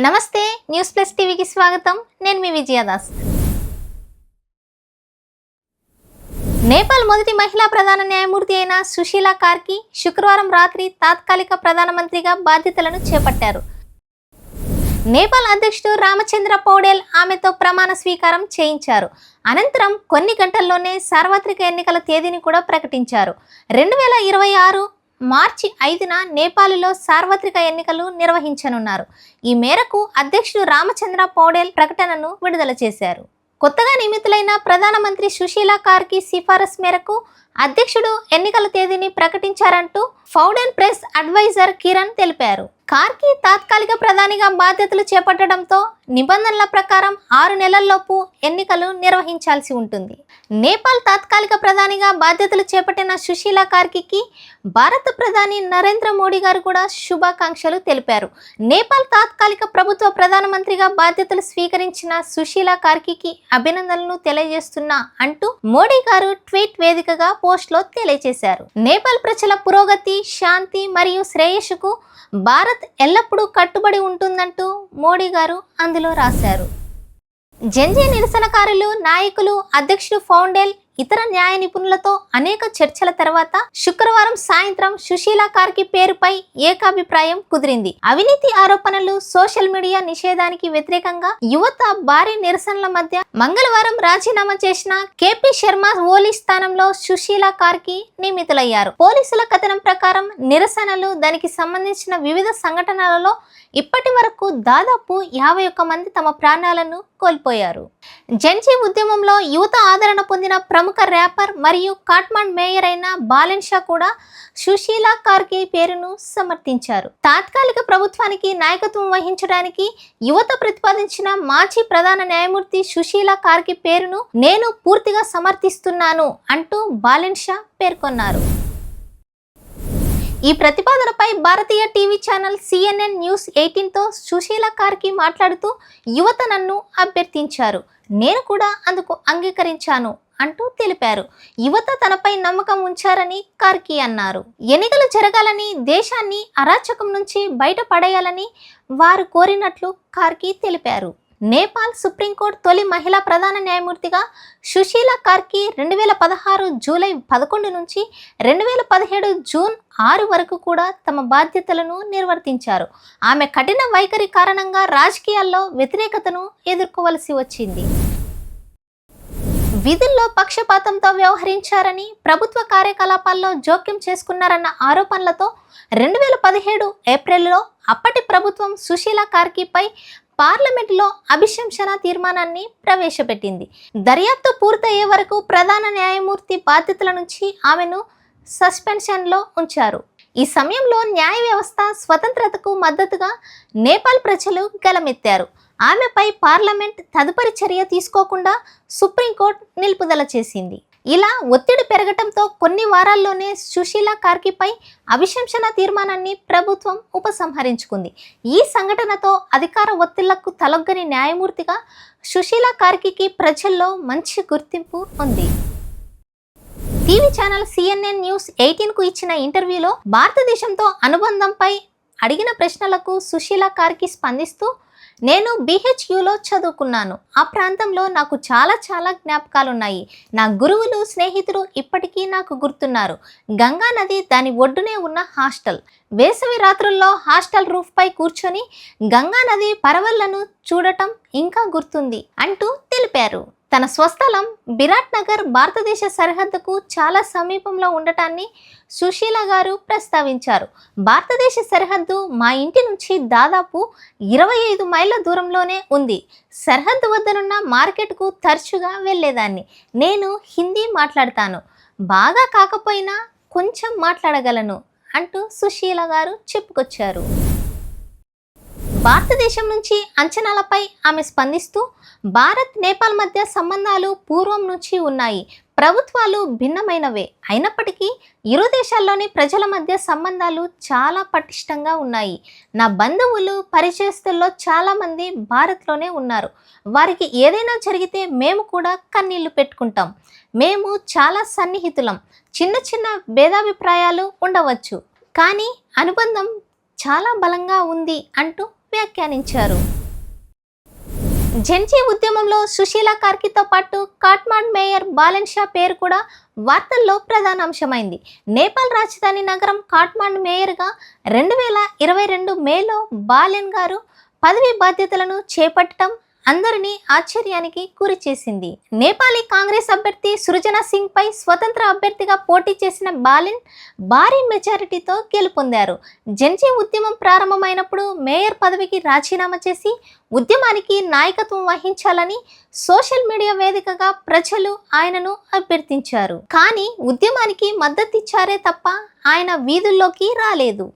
నమస్తే news plus టీవీకి స్వాగతం. నేను మీ విజయదాస్. నేపాల్ మొదటి మహిళా ప్రధాన న్యాయమూర్తి అయిన సుశీలా కార్కి శుక్రవారం రాత్రి తాత్కాలిక ప్రధానమంత్రిగా బాధ్యతలను చేపట్టారు. నేపాల్ అధ్యక్షుడు రామచంద్ర పౌడేల్ ఆమెతో ప్రమాణ స్వీకారం చేయించారు. అనంతరం కొన్ని గంటల్లోనే సార్వత్రిక ఎన్నికల తేదీని కూడా ప్రకటించారు. రెండు వేల ఇరవై ఆరు మార్చి ఐదున నేపాల్లో సార్వత్రిక ఎన్నికలు నిర్వహించనున్నారు. ఈ మేరకు అధ్యక్షుడు రామచంద్ర పౌడేల్ ప్రకటనను విడుదల చేశారు. కొత్తగా నియమితులైన ప్రధానమంత్రి సుశీల కార్కి సిఫారసు మేరకు అధ్యక్షుడు ఎన్నికల తేదీని ప్రకటించారంటూ ఫౌడెన్ ప్రెస్ అడ్వైజర్ కిరణ్ తెలిపారు. కార్కి తాత్కాలిక ప్రధానిగా బాధ్యతలు చేపట్టడంతో నిబంధనల ప్రకారం ఆరు నెలల్లోపు ఎన్నికలు నిర్వహించాల్సి ఉంటుంది. నేపాల్ తాత్కాలిక ప్రధానిగా బాధ్యతలు చేపట్టిన సుశీల కార్కి భారత ప్రధాని నరేంద్ర మోడీ గారు కూడా శుభాకాంక్షలు తెలిపారు. నేపాల్ తాత్కాలిక ప్రభుత్వ ప్రధానమంత్రిగా బాధ్యతలు స్వీకరించిన సుశీల కార్కి అభినందనలు తెలియజేస్తున్నా అంటూ మోడీ గారు ట్వీట్ వేదికగా పోస్ట్లో తెలియజేశారు. నేపాల్ ప్రజల పురోగతి శాంతి మరియు శ్రేయస్సుకు భారత్ ఎల్లప్పుడూ కట్టుబడి ఉంటుందంటూ మోడీ గారు అందులో రాశారు. జంజీ నిరసనకారులు నాయకులు అధ్యక్షుడు ఫౌండేల్ ఇతర న్యాయ నిపుణులతో అనేక చర్చల తర్వాత శుక్రవారం సాయంత్రం సుశీల కార్కి పేరుపై ఏకాభిప్రాయం కుదిరింది. అవినీతి ఆరోపణలు సోషల్ మీడియా నిషేధానికి వ్యతిరేకంగా యువత భారీ నిరసనల మధ్య మంగళవారం రాజీనామా చేసిన కేపీ శర్మ ఓలీ స్థానంలో సుశీల కార్కి నియమితులయ్యారు. పోలీసుల కథనం ప్రకారం నిరసనలు దానికి సంబంధించిన వివిధ సంఘటనలలో ఇప్పటి వరకు దాదాపు యాభై ఒక్క మంది తమ ప్రాణాలను కోల్పోయారు. జెన్జీ ఉద్యమంలో యువత ఆదరణ పొందిన ప్రముఖ ర్యాపర్ మరియు కాట్మాండ్ మేయర్ అయిన బాలెన్ షా కూడా సుశీలా కార్కే పేరును సమర్థించారు. తాత్కాలిక ప్రభుత్వానికి నాయకత్వం వహించడానికి యువత ప్రతిపాదించిన మాజీ ప్రధాన న్యాయమూర్తి సుశీలా కార్కి పేరును నేను పూర్తిగా సమర్థిస్తున్నాను అంటూ బాలెన్ షా పేర్కొన్నారు. ఈ ప్రతిపాదనపై భారతీయ టీవీ ఛానల్ సిఎన్ఎన్ న్యూస్ ఎయిటీన్తో సుశీల కార్కి మాట్లాడుతూ యువత నన్ను అభ్యర్థించారు. నేను కూడా అందుకు అంగీకరించాను అంటూ తెలిపారు. యువత తనపై నమ్మకం ఉంచారని కార్కి అన్నారు. ఎన్నికలు జరగాలని దేశాన్ని అరాచకం నుంచి బయటపడేయాలని వారు కోరినట్లు కార్కి తెలిపారు. నేపాల్ సుప్రీంకోర్టు తొలి మహిళా ప్రధాన న్యాయమూర్తిగా సుశీల కార్కి రెండు వేల పదహారు జూలై పదకొండు నుంచి రెండు వేల పదిహేడు జూన్ ఆరు వరకు కూడా తమ బాధ్యతలను నిర్వర్తించారు. ఆమె కఠిన వైఖరి కారణంగా రాజకీయాల్లో వ్యతిరేకతను ఎదుర్కోవలసి వచ్చింది. విధుల్లో పక్షపాతంతో వ్యవహరించారని ప్రభుత్వ కార్యకలాపాల్లో జోక్యం చేసుకున్నారన్న ఆరోపణలతో రెండు వేల పదిహేడు ఏప్రిల్లో అప్పటి ప్రభుత్వం సుశీల కార్కిపై పార్లమెంటులో అభిశంసన తీర్మానాన్ని ప్రవేశపెట్టింది. దర్యాప్తు పూర్తయ్యే వరకు ప్రధాన న్యాయమూర్తి బాధ్యతల నుంచి ఆమెను సస్పెన్షన్లో ఉంచారు. ఈ సమయంలో న్యాయ వ్యవస్థ స్వతంత్రతకు మద్దతుగా నేపాల్ ప్రజలు గలమెత్తారు. ఆమెపై పార్లమెంట్ తదుపరి చర్య తీసుకోకుండా సుప్రీంకోర్టు నిలుపుదల చేసింది. ఇలా ఒత్తిడి పెరగటంతో కొన్ని వారాల్లోనే సుశీల కార్కిపై అభిశంసన తీర్మానాన్ని ప్రభుత్వం ఉపసంహరించుకుంది. ఈ సంఘటనతో అధికార ఒత్తిళ్ళకు తలొగ్గని న్యాయమూర్తిగా సుశీల కార్కికి ప్రజల్లో మంచి గుర్తింపు ఉంది. టీవీ ఛానల్ సిఎన్ఎన్ న్యూస్ ఎయిటీన్కు ఇచ్చిన ఇంటర్వ్యూలో భారతదేశంతో అనుబంధంపై అడిగిన ప్రశ్నలకు సుశీల కార్కి స్పందిస్తూ నేను బీహెచ్యూలో చదువుకున్నాను. ఆ ప్రాంతంలో నాకు చాలా చాలా జ్ఞాపకాలు ఉన్నాయి నా గురువులు స్నేహితులు ఇప్పటికీ నాకు గుర్తున్నారు. గంగా నది దాని ఒడ్డునే ఉన్న హాస్టల్. వేసవి రాత్రుల్లో హాస్టల్ రూఫ్పై కూర్చొని గంగా నది పరవళ్ళను చూడటం ఇంకా గుర్తుంది అంటూ తెలిపారు. తన స్వస్థలం బిరాట్ నగర్ భారతదేశ సరిహద్దుకు చాలా సమీపంలో ఉండటాన్ని సుశీల గారు ప్రస్తావించారు. భారతదేశ సరిహద్దు మా ఇంటి నుంచి దాదాపు ఇరవై ఐదు మైళ్ళ దూరంలోనే ఉంది. సరిహద్దు వద్దనున్న మార్కెట్కు తరచుగా వెళ్ళేదాన్ని. నేను హిందీ మాట్లాడతాను. బాగా కాకపోయినా కొంచెం మాట్లాడగలను అంటూ సుశీల గారు చెప్పుకొచ్చారు. భారతదేశం నుంచి అంచనాలపై ఆమె స్పందిస్తూ భారత్ నేపాల్ మధ్య సంబంధాలు పూర్వం నుంచి ఉన్నాయి. ప్రభుత్వాలు భిన్నమైనవే. అయినప్పటికీ ఇరు దేశాల్లోని ప్రజల మధ్య సంబంధాలు చాలా పటిష్టంగా ఉన్నాయి. నా బంధువులు పరిచయస్తుల్లో చాలామంది భారత్లోనే ఉన్నారు. వారికి ఏదైనా జరిగితే మేము కూడా కన్నీళ్ళు పెట్టుకుంటాం. మేము చాలా సన్నిహితులం. చిన్న చిన్న భేదాభిప్రాయాలు ఉండవచ్చు. కానీ అనుబంధం చాలా బలంగా ఉంది అంటూ వ్యాఖ్యానించారు. జెన్జీ ఉద్యమంలో సుశీల కార్కితో పాటు కాట్మాండ్ మేయర్ బాలెన్ షా పేరు కూడా వార్తల్లో ప్రధాన అంశమైంది. నేపాల్ రాజధాని నగరం కాట్మాండ్ మేయర్గా రెండు వేల ఇరవై రెండు మేలో బాలెన్ గారు పదవి బాధ్యతలను చేపట్టడం అందరినీ ఆశ్చర్యానికి గురి చేసింది. నేపాలీ కాంగ్రెస్ అభ్యర్థి సృజన సింగ్ పై స్వతంత్ర అభ్యర్థిగా పోటీ చేసిన బాలిన్ భారీ మెజారిటీతో గెలుపొందారు. జన్జీ ఉద్యమం ప్రారంభమైనప్పుడు మేయర్ పదవికి రాజీనామా చేసి ఉద్యమానికి నాయకత్వం వహించాలని సోషల్ మీడియా వేదికగా ప్రజలు ఆయనను అభ్యర్థించారు. కానీ ఉద్యమానికి మద్దతిచ్చారే తప్ప ఆయన వీధుల్లోకి రాలేదు.